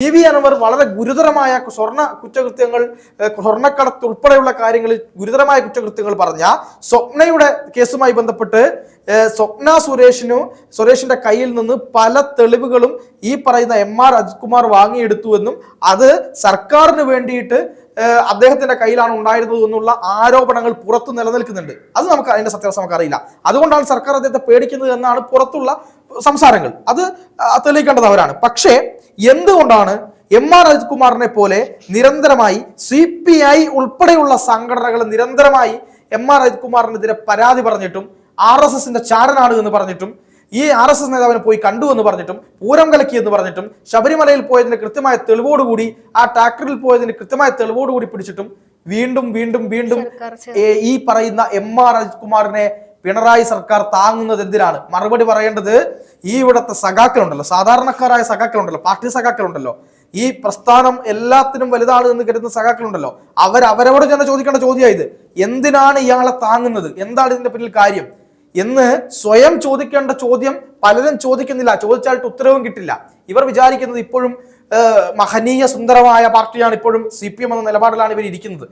P V Anwar വളരെ ഗുരുതരമായ സ്വർണ കുറ്റകൃത്യങ്ങൾ സ്വർണക്കടത്ത് ഉൾപ്പെടെയുള്ള കാര്യങ്ങളിൽ ഗുരുതരമായ കുറ്റകൃത്യങ്ങൾ പറഞ്ഞ സ്വപ്നയുടെ കേസുമായി ബന്ധപ്പെട്ട് സ്വപ്ന സുരേഷിനു സുരേഷിന്റെ കയ്യിൽ നിന്ന് പല തെളിവുകളും ഈ പറയുന്ന എം ആർ അജിത്കുമാർ വാങ്ങിയെടുത്തുവെന്നും അത് സർക്കാരിന് വേണ്ടിയിട്ട് അദ്ദേഹത്തിന്റെ കയ്യിലാണ് ഉണ്ടായിരുന്നത് എന്നുള്ള ആരോപണങ്ങൾ പുറത്തു നിലനിൽക്കുന്നുണ്ട്. അത് നമുക്ക് അതിന്റെ സത്യാവസ്ഥ നമുക്ക് അറിയില്ല. അതുകൊണ്ടാണ് സർക്കാർ അദ്ദേഹത്തെ പേടിക്കുന്നത് എന്നാണ് പുറത്തുള്ള സംസാരങ്ങൾ. അത് തെളിയിക്കേണ്ടത് അവരാണ്. പക്ഷേ എന്തുകൊണ്ടാണ് എം ആർ അജിത്കുമാറിനെ പോലെ നിരന്തരമായി സി പി ഐ ഉൾപ്പെടെയുള്ള സംഘടനകൾ നിരന്തരമായി എം ആർ അജിത്കുമാറിനെതിരെ പരാതി പറഞ്ഞിട്ടും ആർ എസ് എസിന്റെ ചാരനാണ് എന്ന് പറഞ്ഞിട്ടും ഈ ആർ എസ് എസ് നേതാവിനെ പോയി കണ്ടു എന്ന് പറഞ്ഞിട്ടും പൂരം കലക്കി എന്ന് പറഞ്ഞിട്ടും ശബരിമലയിൽ പോയതിന് കൃത്യമായ തെളിവോടുകൂടി ആ ട്രാക്ടറിൽ പോയതിന് കൃത്യമായ തെളിവോടുകൂടി പിടിച്ചിട്ടും വീണ്ടും വീണ്ടും വീണ്ടും ഈ പറയുന്ന എം ആർ അജിത്കുമാറിനെ പിണറായി സർക്കാർ താങ്ങുന്നത് എന്തിനാണ്? മറുപടി പറയേണ്ടത് ഈ ഇവിടുത്തെ സഖാക്കളുണ്ടല്ലോ. സാധാരണക്കാരായ സഖാക്കളുണ്ടല്ലോ. പാർട്ടി സഖാക്കളുണ്ടല്ലോ. ഈ പ്രസ്ഥാനം എല്ലാത്തിനും വലുതാണ് എന്ന് കരുതുന്ന സഖാക്കളുണ്ടല്ലോ. അവർ അവരവരോട് തന്നെ ചോദിക്കേണ്ട ചോദ്യം ഇത്. എന്തിനാണ് ഇയാളെ താങ്ങുന്നത്? എന്താണ് ഇതിന്റെ പിന്നിൽ കാര്യം? എന്ന് സ്വയം ചോദിക്കേണ്ട ചോദ്യം പലരും ചോദിക്കുന്നില്ല. ചോദിച്ചാൽ ഉത്തരവും കിട്ടില്ല. ഇവർ വിചാരിക്കുന്നത് ഇപ്പോഴും മഹനീയ സുന്ദരമായ പാർട്ടിയാണ് ഇപ്പോഴും സി എന്ന നിലപാടിലാണ് ഇവർ ഇരിക്കുന്നത്